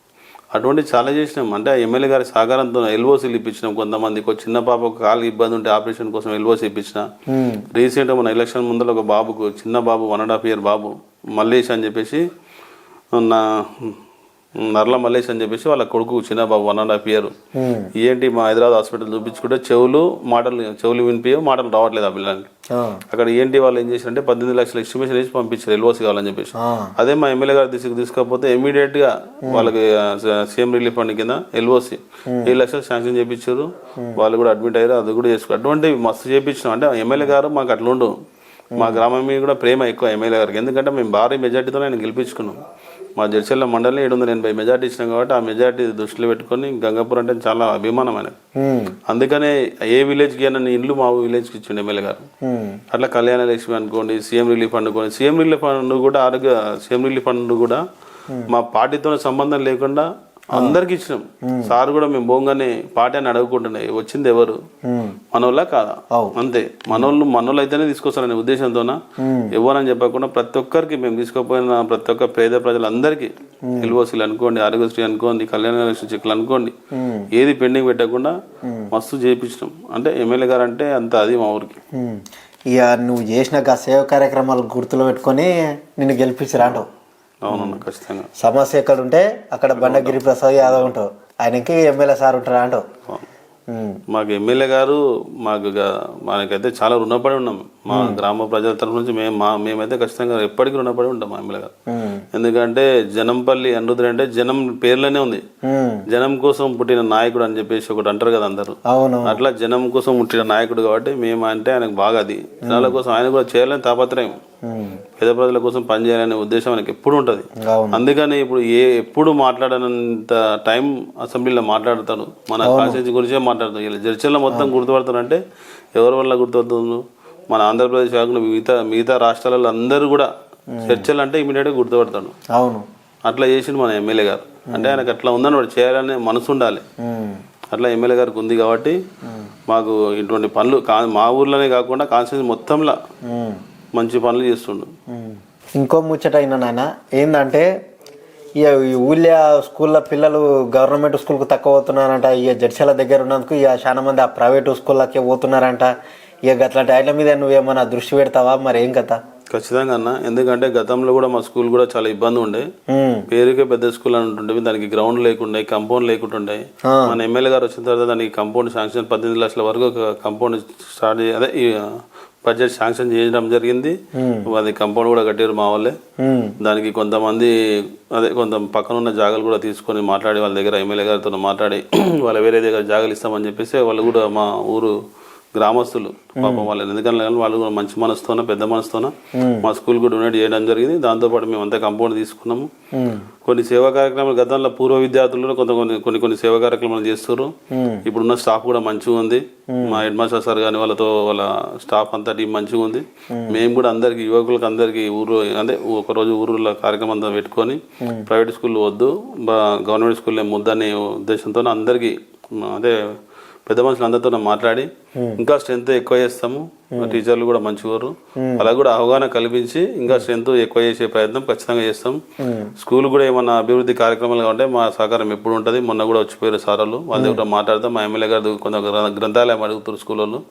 అటువంటి చాలా చేసినాం. అంటే ఆ ఎమ్మెల్యే గారి సహకారంతో ఎల్ఓసీలు ఇప్పించినాం కొంతమందికి. ఒక చిన్న పాపకు కాలు ఇబ్బంది ఉంటే ఆపరేషన్ కోసం ఎల్ఓసీ ఇప్పించిన. రీసెంట్గా మన ఎలక్షన్ ముందర ఒక బాబుకు చిన్న బాబు వన్ అండ్ హాఫ్ ఇయర్ బాబు మల్లేష్ అని చెప్పేసి నా నర్ల మల్లేష్ అని చెప్పేసి వాళ్ళ కొడుకు చిన్న బాబు వన్ అండ్ హాఫ్ ఇయర్. ఏంటి మా హైదరాబాద్ హాస్పిటల్ చూపించుకుంటే చెవులు మాటలు చెవులు వినిపించవు మాటలు రావట్లేదు ఆ పిల్లలకి. అక్కడ ఏంటి వాళ్ళు ఏం చేశారంటే పద్దెనిమిది లక్షల ఎస్టిమేషన్ వేసి పంపించారు ఎల్ఓసి కావాలని చెప్పేసి. అదే మా ఎమ్మెల్యే గారి దిశకు తీసుకపోతే ఇమీడియట్గా వాళ్ళకి సీఎం రిలీఫ్ ఫండ్ కింద ఎల్ఓసి ఏడు లక్షలు శాంక్షన్ చేయించారు వాళ్ళు కూడా అడ్మిట్ అయ్యారు అది కూడా చేసుకో అటువంటి మస్తు చేయించినాం అంటే ఎమ్మెల్యే గారు మాకు అట్లా ఉండు మా గ్రామం మీద కూడా ప్రేమ ఎక్కువ ఎమ్మెల్యే గారికి. ఎందుకంటే మేము భారీ మెజార్టీతో ఆయన గెలిపించుకున్నాం. మా జడ్చల్ల మండలి ఏడు వందల ఎనభై మెజార్టీ ఇచ్చినాం కాబట్టి ఆ మెజార్టీ దృష్టిలో పెట్టుకొని గంగాపూర్ అంటే చాలా అభిమానం ఆయనకు ఉమ్. అందుకనే ఏ విలేజ్కి అయినా నీ ఇల్లు మా విలేజ్కి ఇచ్చిండు ఎమ్మెల్యే గారు. అట్లా కళ్యాణ లక్ష్మి అనుకోండి సీఎం రిలీఫ్ ఫండ్ అనుకోండి సీఎం రిలీఫ్ ఫండ్ కూడా ఆరోగ్య సీఎం రిలీఫ్ ఫండ్ కూడా మా పార్టీతో సంబంధం లేకుండా అందరికి ఇచ్చినాం. సార్ కూడా మేము పోగానే పార్టీ అని అడగకుంటున్నాయి వచ్చింది ఎవరు. మనోళ్ళ కాదా. అంతే. మనోళ్ళు మనోళ్ళు అయితేనే తీసుకొస్తారనే ఉద్దేశంతోన? ఎవరని చెప్పకుండా ప్రతి ఒక్కరికి మేము తీసుకోపోయిన ప్రతి ఒక్క పేద ప్రజలందరికీ ఎల్ఓసీలు అనుకోండి ఆరోగ్యశ్రీ అనుకోండి కళ్యాణ లక్ష్మి చెక్కులు అనుకోండి ఏది పెండింగ్ పెట్టకుండా మస్తు చేయించినాం అంటే ఎమ్మెల్యే గారు అంటే అంత అది మా ఊరికి. ఇక నువ్వు చేసిన సేవ కార్యక్రమాలు గుర్తులో పెట్టుకొని నిన్ను గెలిపించరా అంటావు? అవునన్న ఖచ్చితంగా. సమస్య ఎక్కడ ఉంటే అక్కడ బండగిరి ప్రసాద్ యాదవ్ ఉంటావు ఆయనకి ఎమ్మెల్యే సార్ ఉంటారా అంటావు. మాకు ఎమ్మెల్యే గారు మాకు మనకైతే చాలా రుణపడి ఉన్నాం. మా గ్రామ ప్రజల తరఫు నుంచి మేము మా మేమైతే ఖచ్చితంగా ఎప్పటికీ రుణపడి ఉంటాం మా ఎమ్మెల్యే గారు ఎందుకంటే జనంపల్లి అనిరుద్ధుడు అంటే జనం పేర్లోనే ఉంది. జనం కోసం పుట్టిన నాయకుడు అని చెప్పేసి ఒకటి అంటారు కదా అందరూ. అట్లా జనం కోసం పుట్టిన నాయకుడు కాబట్టి మేము అంటే ఆయనకు బాగా అది. జనాల కోసం ఆయన కూడా చేయాలని తాపత్రయం. పేద ప్రజల కోసం పనిచేయాలనే ఉద్దేశం ఆయనకి ఎప్పుడు ఉంటుంది. అందుకని ఇప్పుడు ఏ ఎప్పుడు మాట్లాడనంత టైం అసెంబ్లీలో మాట్లాడతాడు మన కాన్స్టిట్యూన్సీ గురించే మాట్లాడతాడు ఇలా చర్చల్లో మొత్తం గుర్తుపడతారంటే ఎవరి వల్ల గుర్తుపడుతుంది మన ఆంధ్రప్రదేశ్ కాకుండా మిగతా మిగతా రాష్ట్రాలలో అందరూ కూడా చర్చలు అంటే ఇమీడియట్గా గుర్తుపడతాడు. అవును. అట్లా చేసిండు మన ఎమ్మెల్యే గారు. అంటే ఆయనకు అట్లా ఉందని వాడు చేయాలనే మనసు ఉండాలి. అట్లా ఎమ్మెల్యే గారికి ఉంది కాబట్టి మాకు ఇటువంటి పనులు మా ఊర్లోనే కాకుండా కాన్స్టిట్యూన్సీ మొత్తంలో. మంచి పనులు చేస్తుండు. ఇంకో ముచ్చట అయినా నాన్న ఏంటంటే ఇక ఈ ఊళ్ళో స్కూల్లో పిల్లలు గవర్నమెంట్ స్కూల్కి తక్కువ పోతున్నారంట ఇక జడ్చల దగ్గర ఉన్నందుకు ఇక చాలా మంది ఆ ప్రైవేట్ స్కూళ్ళకే పోతున్నారంట. ఇక అట్లాంటి వాటి మీద నువ్వేమన్నా దృష్టి పెడతావా మరి ఏం కథ? ఖచ్చితంగా అన్న. ఎందుకంటే గతంలో కూడా మా స్కూల్ కూడా చాలా ఇబ్బంది ఉండే. పేరుకే పెద్ద స్కూల్ అని ఉంటుండే. దానికి గ్రౌండ్ లేకుండే కాంపౌండ్ లేకుంటుండే. మన ఎమ్మెల్యే గారు వచ్చిన తర్వాత దానికి కాంపౌండ్ శాంక్షన్ పద్దెనిమిది లక్షల వరకు ఒక కాంపౌండ్ స్టార్ట్ అదే బడ్జెట్ శాంక్షన్ చేయడం జరిగింది. అది కాంపౌండ్ కూడా కట్టారు మా వాళ్ళే. దానికి కొంతమంది అదే కొంత పక్కన ఉన్న జాగాలు కూడా తీసుకొని మాట్లాడి వాళ్ళ దగ్గర ఎమ్మెల్యే గారితో మాట్లాడి వాళ్ళ వేరే దగ్గర జాగాలు ఇస్తామని చెప్పేసి వాళ్ళు కూడా మా ఊరు గ్రామస్తులు. పాపం వాళ్ళు ఎందుకంటే వాళ్ళు కూడా మంచి మనసుతోన పెద్ద మనసుతోన మా స్కూల్ కూడా డొనేట్ చేయడం జరిగింది. దాంతోపాటు మేము అంతా కంపౌండ్ తీసుకున్నాము. కొన్ని సేవా కార్యక్రమాలు గతంలో పూర్వ విద్యార్థులు కొంత కొన్ని కొన్ని కొన్ని సేవా కార్యక్రమాలు చేస్తారు ఇప్పుడున్న స్టాఫ్ కూడా మంచిగా ఉంది. మా హెడ్ మాస్టర్ సార్ కానీ వాళ్ళతో వాళ్ళ స్టాఫ్ అంతా టీం మంచిగా ఉంది. మేము. కూడా అందరికి యువకులకు అందరికి ఊరు అదే ఒక రోజు ఊరులో కార్యక్రమం అంతా పెట్టుకొని ప్రైవేట్ స్కూల్ వద్దు గవర్నమెంట్ స్కూల్ ముద్దని ఉద్దేశంతో అందరికి అదే పెద్ద మనుషులు అందరితో మాట్లాడి ఇంకా స్ట్రెంత్ ఎక్కువ చేస్తాము. టీచర్లు కూడా మంచివారు అలా కూడా అవగాహన కల్పించి ఇంకా స్ట్రెంత్ ఎక్కువ చేసే ప్రయత్నం ఖచ్చితంగా చేస్తాం. స్కూల్ కూడా ఏమన్నా అభివృద్ధి కార్యక్రమాలు ఉంటే మా సహకారం ఎప్పుడు ఉంటుంది. మొన్న కూడా వచ్చిపోయారు సార్లు. వాళ్ళ దగ్గర మాట్లాడతాం మా ఎమ్మెల్యే గారు కొంత గ్ర- గ్రంథాలయం అడుగుతారు స్కూల్ వాళ్ళు.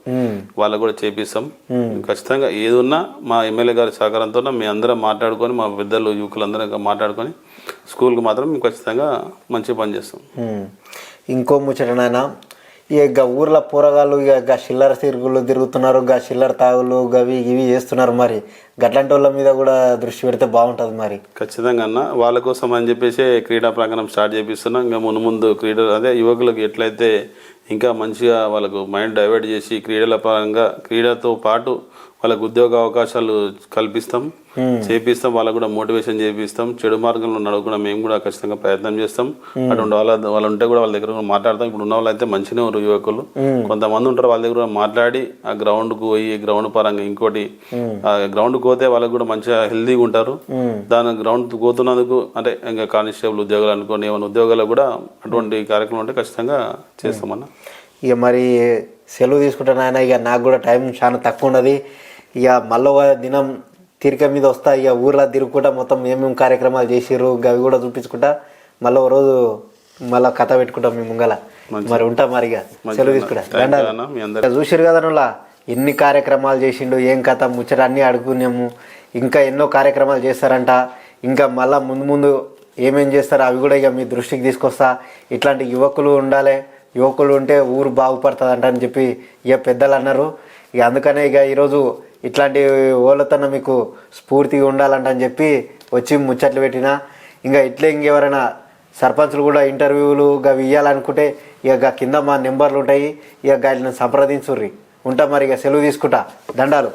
వాళ్ళకు కూడా చేపిస్తాం. ఖచ్చితంగా ఏది ఉన్నా మా ఎమ్మెల్యే గారి సహకారంతో మీ అందరం మాట్లాడుకొని మా పెద్దలు యువకులందరం మాట్లాడుకొని స్కూల్కి మాత్రం మేము ఖచ్చితంగా మంచి పని చేస్తాం. ఇంకో ముచ్చట నాయన ఇక ఊర్ల ఊర్లో పోరగాళ్ళు ఇక గా చిల్లర తిరుగులు తిరుగుతున్నారు గా చిల్లర తాగులు గవి ఇవి చేస్తున్నారు మరి. గట్లాంటి వాళ్ళ మీద కూడా దృష్టి పెడితే బాగుంటుంది మరి. ఖచ్చితంగా అన్న. వాళ్ళ కోసం అని చెప్పేసి క్రీడా ప్రాంగణం స్టార్ట్ చేపిస్తున్నాం. ఇంకా మును ముందు క్రీడలు అదే యువకులకు ఎట్లయితే ఇంకా మంచిగా వాళ్ళకు మైండ్ డైవర్ట్ చేసి క్రీడల పరంగా క్రీడతో పాటు వాళ్ళకు ఉద్యోగ అవకాశాలు కల్పిస్తాం చేపిస్తాం వాళ్ళకు కూడా మోటివేషన్ చేపిస్తాం. చెడు మార్గంలో నడవకుండా మేము కూడా ఖచ్చితంగా ప్రయత్నం చేస్తాం. అటువంటి వాళ్ళ వాళ్ళు ఉంటే కూడా వాళ్ళ దగ్గర కూడా మాట్లాడతాం. ఇప్పుడు ఉన్న వాళ్ళు అయితే మంచిగా ఉన్నారు యువకులు కొంతమంది ఉంటారు వాళ్ళ దగ్గర కూడా మాట్లాడి ఆ గ్రౌండ్కు పోయి గ్రౌండ్ పరంగా ఇంకోటి ఆ గ్రౌండ్ పోతే వాళ్ళకు కూడా మంచిగా హెల్దీగా ఉంటారు. దాని గ్రౌండ్ పోతున్నందుకు అంటే ఇంకా కానిస్టేబుల్ ఉద్యోగాలు అనుకోండి ఏమైనా ఉద్యోగాలు కూడా అటువంటి కార్యక్రమం ఉంటే ఖచ్చితంగా చేస్తామన్న. ఇక మరి సెలవు తీసుకుంటాను ఆయన ఇక నాకు కూడా టైం చాలా తక్కువ ఉన్నది. ఇక మళ్ళీ ఒక దినం తీరిక మీద వస్తా ఇక ఊర్లో తిరుగుకుంటా మొత్తం ఏమేమి కార్యక్రమాలు చేసిర్రు అవి కూడా చూపించుకుంటా మళ్ళీ ఒక రోజు మళ్ళీ కథ పెట్టుకుంటాం మీ ముంగల. మరి ఉంటా మరి ఇక. సెలవు తీసుకుంటా చూసారు కదా నువ్వులా ఎన్ని కార్యక్రమాలు చేసిండు ఏం కథ ముచ్చట అన్నీ అడుగుకున్నాము. ఇంకా ఎన్నో కార్యక్రమాలు చేస్తారంట. ఇంకా మళ్ళా ముందు ముందు ఏమేం చేస్తారో అవి కూడా ఇక మీ దృష్టికి తీసుకొస్తా. ఇట్లాంటి యువకులు ఉండాలి. యువకులు ఉంటే ఊరు బాగుపడుతుందంట అని చెప్పి ఇక పెద్దలు అన్నారు. ఇక అందుకనే ఇక ఈరోజు ఇట్లాంటి ఓళ్ళతోన మీకు స్ఫూర్తిగా ఉండాలంట అని చెప్పి వచ్చి ముచ్చట్లు పెట్టినా. ఇంకా ఇట్లే ఇంకెవరైనా సర్పంచ్లు కూడా ఇంటర్వ్యూలు అవి ఇవ్వాలనుకుంటే ఇక కింద మా నెంబర్లు ఉంటాయి. ఇక గాలిని సంప్రదించుర్రి. ఉంటా మరి ఇక సెలవు తీసుకుంటా. దండాలు.